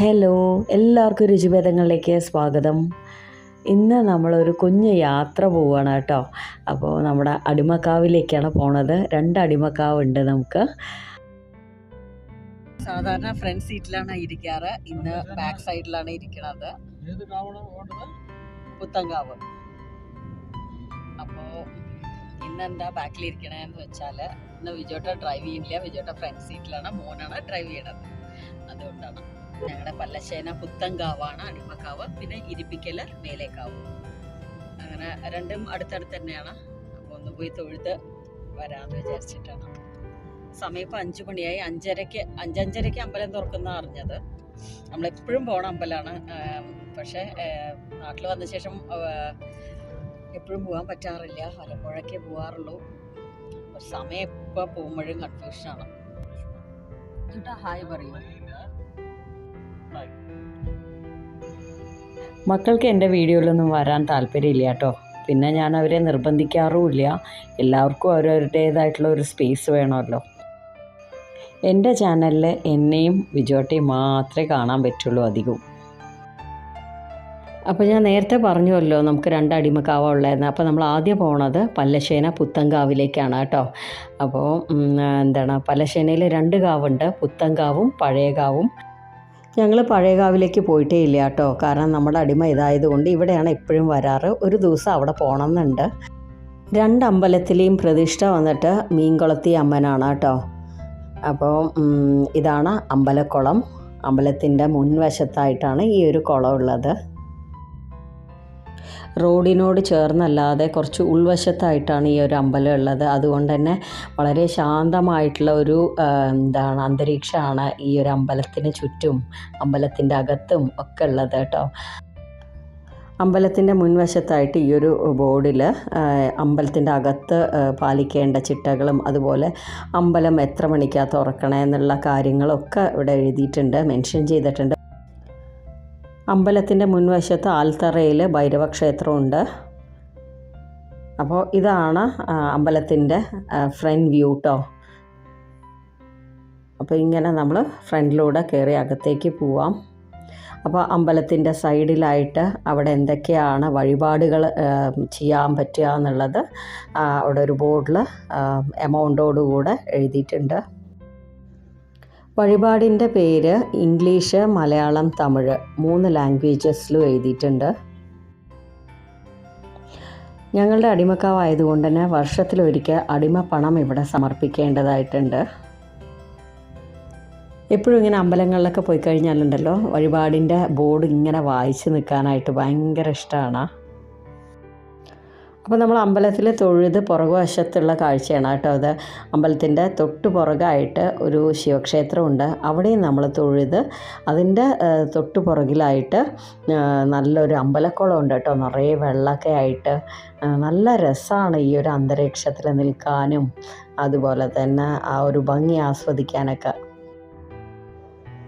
Hello എല്ലാവർക്കും രുചിഭേദങ്ങളിലേക്ക് സ്വാഗതം. ഇന്ന് നമ്മളൊരു കുഞ്ഞ് യാത്ര പോവുകയാണ് കേട്ടോ. അപ്പോൾ നമ്മുടെ അടിമക്കാവിലേക്കാണ് പോണത്. രണ്ട് അടിമക്കാവ് ഉണ്ട് നമുക്ക്. സാധാരണ ഫ്രണ്ട് സീറ്റിലാണ് ഇരിക്കാറ്. ഇന്ന് ബാക്ക് സൈഡിലാണ് ഇരിക്കുന്നത് പുത്തങ്കാവ് അപ്പോൾ ഇന്ന് എന്താ ബാക്കിൽ ഇരിക്കണെന്ന് വെച്ചാൽ ഇന്ന് വിജോട്ട ഡ്രൈവ് ചെയ്യുന്നില്ല വിജോട്ട ഫ്രണ്ട് സീറ്റിലാണ് മോനാണ് ഡ്രൈവ് ചെയ്യണത്. അതുകൊണ്ടാണ്. ഞങ്ങളുടെ പല്ലശ്ശേന പുത്തങ്കാവാണ് അടിമക്കാവ് പിന്നെ ഇരിപ്പിക്കൽ മേലേക്കാവ്. അങ്ങനെ രണ്ടും അടുത്തടുത്ത് തന്നെയാണ്. അപ്പോൾ ഒന്ന് പോയി തൊഴുത് വരാമെന്ന് വിചാരിച്ചിട്ടാണ്. സമയം ഇപ്പോൾ അഞ്ചു മണിയായി. അഞ്ചരയ്ക്ക് അഞ്ചഞ്ചരയ്ക്ക് അമ്പലം തുറക്കുന്ന അറിഞ്ഞത്. നമ്മളെപ്പോഴും പോണ അമ്പലമാണ് പക്ഷേ നാട്ടിൽ വന്ന ശേഷം എപ്പോഴും പോകാൻ പറ്റാറില്ല. വല്ലപ്പോഴൊക്കെ പോകാറുള്ളൂ സമയം എപ്പോൾ പോകുമ്പോഴും കൺഫ്യൂഷനാണ് ചേട്ടാ ഹായ് പറയൂ. മക്കൾക്ക് എന്റെ വീഡിയോയിലൊന്നും വരാൻ താല്പര്യമില്ല കേട്ടോ. പിന്നെ ഞാൻ അവരെ നിർബന്ധിക്കാറുമില്ല. എല്ലാവർക്കും അവരവരുടേതായിട്ടുള്ള ഒരു സ്പേസ് വേണമല്ലോ. എന്റെ ചാനലിൽ എന്നെയും വിജോട്ടയും മാത്രമേ കാണാൻ പറ്റുള്ളൂ അധികവും. അപ്പോൾ ഞാൻ നേരത്തെ പറഞ്ഞുവല്ലോ നമുക്ക് രണ്ട് അടിമക്കാവ ഉള്ളതെന്ന് അപ്പോൾ നമ്മൾ ആദ്യം പോണത് പല്ലശ്ശേന പുത്തങ്കാവിലേക്കാണ് കേട്ടോ. അപ്പോൾ എന്താണ് പല്ലശ്ശേനയിൽ രണ്ട് കാവുണ്ട്. പുത്തങ്കാവും പഴയകാവും. ഞങ്ങൾ പഴയകാവിലേക്ക് പോയിട്ടേ ഇല്ല കേട്ടോ. കാരണം നമ്മുടെ അടിമ ഇതായതുകൊണ്ട് ഇവിടെയാണ് എപ്പോഴും വരാറ്. ഒരു ദിവസം അവിടെ പോകണമെന്നുണ്ട് രണ്ട് അമ്പലത്തിലെയും പ്രതിഷ്ഠ വന്നിട്ട് മീൻകുളത്തി അമ്മനാണ് കേട്ടോ. അപ്പോൾ ഇതാണ് അമ്പലക്കുളം. അമ്പലത്തിന്റെ മുൻവശത്തായിട്ടാണ് ഈ ഒരു കുളം ഉള്ളത്. റോഡിനോട് ചേർന്നല്ലാതെ കുറച്ച് ഉൾവശത്തായിട്ടാണ് ഈ ഒരു അമ്പലം ഉള്ളത്. അതുകൊണ്ട് തന്നെ വളരെ ശാന്തമായിട്ടുള്ള ഒരു എന്താണ് അന്തരീക്ഷമാണ് ഈ ഒരു അമ്പലത്തിന് ചുറ്റും അമ്പലത്തിന്റെ അകത്തും ഒക്കെ ഉള്ളത് കേട്ടോ. അമ്പലത്തിന്റെ മുൻവശത്തായിട്ട് ഈ ഒരു ബോർഡിൽ അമ്പലത്തിന്റെ അകത്ത് പാലിക്കേണ്ട ചിട്ടകളും അതുപോലെ അമ്പലം എത്ര മണിക്കാണ് തുറക്കണേ എന്നുള്ള കാര്യങ്ങളൊക്കെ ഇവിടെ എഴുതിയിട്ടുണ്ട് മെൻഷൻ ചെയ്തിട്ടുണ്ട്. അമ്പലത്തിന്റെ മുൻവശത്ത് ആൽത്തറയിൽ ഭൈരവക്ഷേത്രമുണ്ട്. അപ്പോൾ ഇതാണ് അമ്പലത്തിന്റെ ഫ്രണ്ട് വ്യൂ കേട്ടോ അപ്പോൾ ഇങ്ങനെ നമ്മൾ ഫ്രണ്ടിലൂടെ കയറി അകത്തേക്ക് പോവാം. അപ്പോൾ അമ്പലത്തിന്റെ സൈഡിലായിട്ട് അവിടെ എന്തൊക്കെയാണ് വഴിപാടുകൾ ചെയ്യാൻ പറ്റുക എന്നുള്ളത് അവിടെ ഒരു ബോർഡിൽ എമൗണ്ടോടുകൂടെ എഴുതിയിട്ടുണ്ട്. വഴിപാടിന്റെ പേര് ഇംഗ്ലീഷ് മലയാളം തമിഴ് മൂന്ന് ലാംഗ്വേജസിലും എഴുതിയിട്ടുണ്ട്. ഞങ്ങളുടെ അടിമക്കാവായതുകൊണ്ട് തന്നെ വർഷത്തിലൊരിക്കൽ അടിമ പണം ഇവിടെ സമർപ്പിക്കേണ്ടതായിട്ടുണ്ട്. എപ്പോഴും ഇങ്ങനെ അമ്പലങ്ങളിലൊക്കെ പോയി കഴിഞ്ഞാലുണ്ടല്ലോ വഴിപാടിന്റെ ബോർഡ് ഇങ്ങനെ വായിച്ച് നിൽക്കാനായിട്ട് ഭയങ്കര ഇഷ്ടമാണ്. അപ്പോൾ നമ്മൾ അമ്പലത്തിൽ തൊഴുത് പുറകുവശത്തുള്ള കാഴ്ചയാണ് കേട്ടോ അത്. അമ്പലത്തിന്റെ തൊട്ട് പുറകായിട്ട് ഒരു ശിവക്ഷേത്രമുണ്ട്. അവിടെയും നമ്മൾ തൊഴുത് അതിന്റെ തൊട്ട് പുറകിലായിട്ട് നല്ലൊരു അമ്പലക്കുളം ഉണ്ട് കേട്ടോ. നിറയെ വെള്ളമൊക്കെ ആയിട്ട് നല്ല രസമാണ് ഈ ഒരു അന്തരീക്ഷത്തിൽ നിൽക്കാനും. അതുപോലെ തന്നെ ആ ഒരു ഭംഗി ആസ്വദിക്കാനൊക്കെ.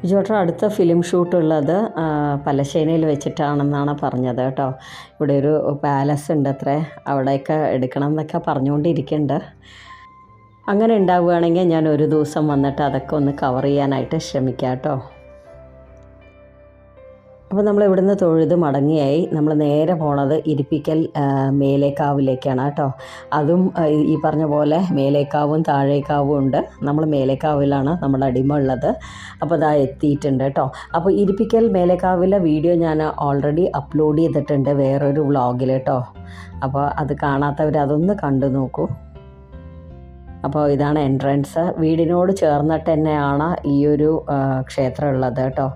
ജോട്ടർ അടുത്ത ഫിലിം ഷൂട്ടുള്ളത് ആ, വെച്ചിട്ടാണെന്നാണ് പറഞ്ഞത് കേട്ടോ. ഇവിടെ ഒരു പാലസ് ഉണ്ട് അത്രേ അവിടെയൊക്കെ എടുക്കണം എന്നൊക്കെ പറഞ്ഞുകൊണ്ടിരിക്കുന്നുണ്ട്. അങ്ങനെ ഉണ്ടാവുകയാണെങ്കിൽ ഞാൻ ഒരു ദിവസം വന്നിട്ട് അതൊക്കെ ഒന്ന് കവർ ചെയ്യാനായിട്ട് ശ്രമിക്കാം കേട്ടോ. അപ്പോൾ നമ്മൾ ഇവിടുന്ന് തൊഴുത് മടങ്ങിയായി. നമ്മൾ നേരെ പോണത് ഇരിപ്പിക്കൽ മേലേക്കാവിലേക്കാണ് കേട്ടോ. അതും ഈ- പറഞ്ഞ പോലെ മേലേക്കാവും താഴേക്കാവും ഉണ്ട്. നമ്മൾ മേലേക്കാവിലാണ് നമ്മുടെ അടിമ ഉള്ളത്. അപ്പോൾ അതാ എത്തിയിട്ടുണ്ട് കേട്ടോ. അപ്പോൾ ഇരിപ്പിക്കൽ മേലേക്കാവിലെ വീഡിയോ ഞാൻ ഓൾറെഡി അപ്ലോഡ് ചെയ്തിട്ടുണ്ട് വേറൊരു വ്ളോഗിൽ കേട്ടോ. അപ്പോൾ അത് കാണാത്തവർ അതൊന്ന് കണ്ടു നോക്കൂ. അപ്പോൾ ഇതാണ് എൻട്രൻസ് വീടിനോട് ചേർന്നിട്ട് തന്നെയാണ് ഈ ഒരു ക്ഷേത്രം ഉള്ളത് കേട്ടോ.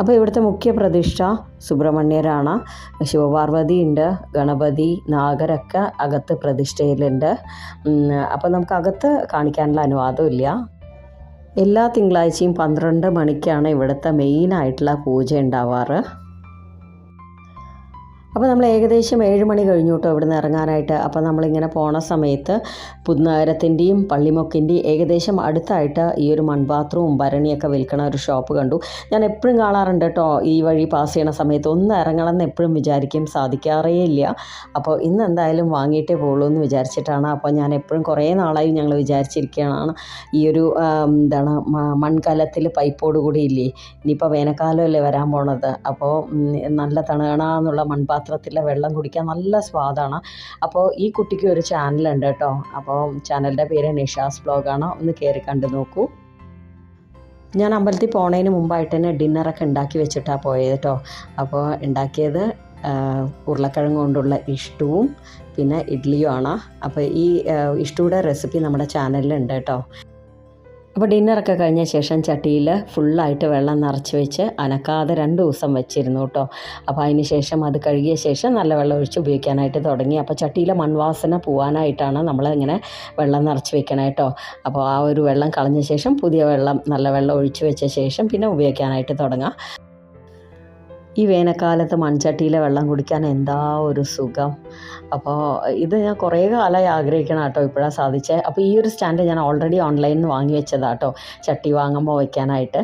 അപ്പോൾ ഇവിടുത്തെ മുഖ്യ പ്രതിഷ്ഠ സുബ്രഹ്മണ്യരാണ്. ശിവപാർവതി ഉണ്ട് ഗണപതി നാഗരൊക്കെ അകത്ത് പ്രതിഷ്ഠയിലുണ്ട്. അപ്പോൾ നമുക്ക് അകത്ത് കാണിക്കാനുള്ള അനുവാദമില്ല എല്ലാ തിങ്കളാഴ്ചയും പന്ത്രണ്ട് മണിക്കാണ് ഇവിടുത്തെ മെയിനായിട്ടുള്ള പൂജ ഉണ്ടാവാറ്. അപ്പോൾ നമ്മൾ ഏകദേശം ഏഴ് മണി കഴിഞ്ഞു കേട്ടോ ഇവിടെ നിന്ന് ഇറങ്ങാനായിട്ട്. അപ്പോൾ നമ്മളിങ്ങനെ പോണ സമയത്ത് പുതുനഗരത്തിന്റെയും പള്ളിമൊക്കിന്റെയും ഏകദേശം അടുത്തായിട്ട് ഈ ഒരു മൺപാത്രവും ഭരണിയൊക്കെ വിൽക്കണ ഒരു ഷോപ്പ് കണ്ടു. ഞാൻ എപ്പോഴും കാണാറുണ്ട് കേട്ടോ ഈ വഴി പാസ് ചെയ്യണ സമയത്ത്. ഒന്ന് ഇറങ്ങണം എന്ന് എപ്പോഴും വിചാരിക്കും സാധിക്കാറേ ഇല്ല. അപ്പോൾ ഇന്ന് എന്തായാലും വാങ്ങിയിട്ടേ പോകുള്ളൂ എന്ന് വിചാരിച്ചിട്ടാണ്. അപ്പോൾ ഞാൻ എപ്പോഴും കുറേ നാളായി ഞങ്ങൾ വിചാരിച്ചിരിക്കുകയാണ്. ഈ ഒരു എന്താണ് മൺകലത്തിൽ പൈപ്പോട് കൂടി ഇല്ലേ? ഇനിയിപ്പോൾ വേനൽക്കാലമല്ലേ വരാൻ പോണത്. അപ്പോൾ നല്ല തണുകണമെന്നുള്ള തണുകണാന്നുള്ള മൺപാത്രത്തിലെ വെള്ളം കുടിക്കാൻ നല്ല സ്വാദാണ്. അപ്പോൾ ഈ കുട്ടിക്ക് ഒരു ചാനലുണ്ട് കേട്ടോ. അപ്പോൾ ചാനലിന്റെ പേര് നിഷാസ് ബ്ലോഗാണ്. ഒന്ന് കയറി കണ്ടു നോക്കൂ. ഞാൻ അമ്പലത്തിൽ പോണതിന് മുമ്പായിട്ട് തന്നെ ഡിന്നറൊക്കെ ഉണ്ടാക്കി വെച്ചിട്ടാണ് പോയത് കേട്ടോ. അപ്പോൾ ഉണ്ടാക്കിയത് ഉരുളക്കിഴങ്ങ് കൊണ്ടുള്ള ഇഷ്ടവും പിന്നെ ഇഡ്ഡലിയുമാണ് അപ്പോൾ ഈ ഇഷ്ടയുടെ റെസിപ്പി നമ്മുടെ ചാനലിലുണ്ട് കേട്ടോ. അപ്പോൾ ഡിന്നറൊക്കെ കഴിഞ്ഞ ശേഷം ചട്ടിയിൽ ഫുള്ളായിട്ട് വെള്ളം നിറച്ച് വെച്ച് അനക്കാതെ രണ്ട് ദിവസം വെച്ചിരുന്നു കേട്ടോ അപ്പോൾ അതിന് ശേഷം അത് കഴുകിയ ശേഷം നല്ല വെള്ളം ഒഴിച്ച് ഉപയോഗിക്കാനായിട്ട് തുടങ്ങി. അപ്പോൾ ചട്ടിയിലെ മൺവാസന പോവാനായിട്ടാണ് നമ്മൾ ഇങ്ങനെ വെള്ളം നിറച്ച് വെക്കണേ അപ്പോൾ ആ ഒരു വെള്ളം കളഞ്ഞ ശേഷം പുതിയ വെള്ളം നല്ല വെള്ളം ഒഴിച്ച് വെച്ച ശേഷം പിന്നെ ഉപയോഗിക്കാനായിട്ട് തുടങ്ങാം. ഈ വേനൽക്കാലത്ത് മൺചട്ടിയിലെ വെള്ളം കുടിക്കാൻ എന്താ ഒരു സുഖം? അപ്പോൾ ഇത് ഞാൻ കുറേ കാലമായി ആഗ്രഹിക്കണം കേട്ടോ ഇപ്പോഴാണ് സാധിച്ചത് അപ്പോൾ ഈ ഒരു സ്റ്റാൻഡ് ഞാൻ ഓൾറെഡി ഓൺലൈനിൽ നിന്ന് വാങ്ങി വെച്ചതാണ് കേട്ടോ ചട്ടി വാങ്ങുമ്പോൾ വയ്ക്കാനായിട്ട്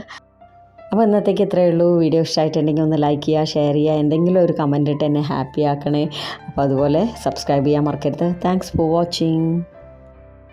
അപ്പോൾ ഇന്നത്തേക്ക് ഇത്രയേ ഉള്ളൂ. വീഡിയോ ഇഷ്ടമായിട്ടുണ്ടെങ്കിൽ ഒന്ന് ലൈക്ക് ചെയ്യുക ഷെയർ ചെയ്യുക എന്തെങ്കിലും ഒരു കമന്റ് ഇട്ട് എന്നെ ഹാപ്പി ആക്കണേ. അപ്പോൾ അതുപോലെ സബ്സ്ക്രൈബ് ചെയ്യാൻ മറക്കരുത്. Thanks for watching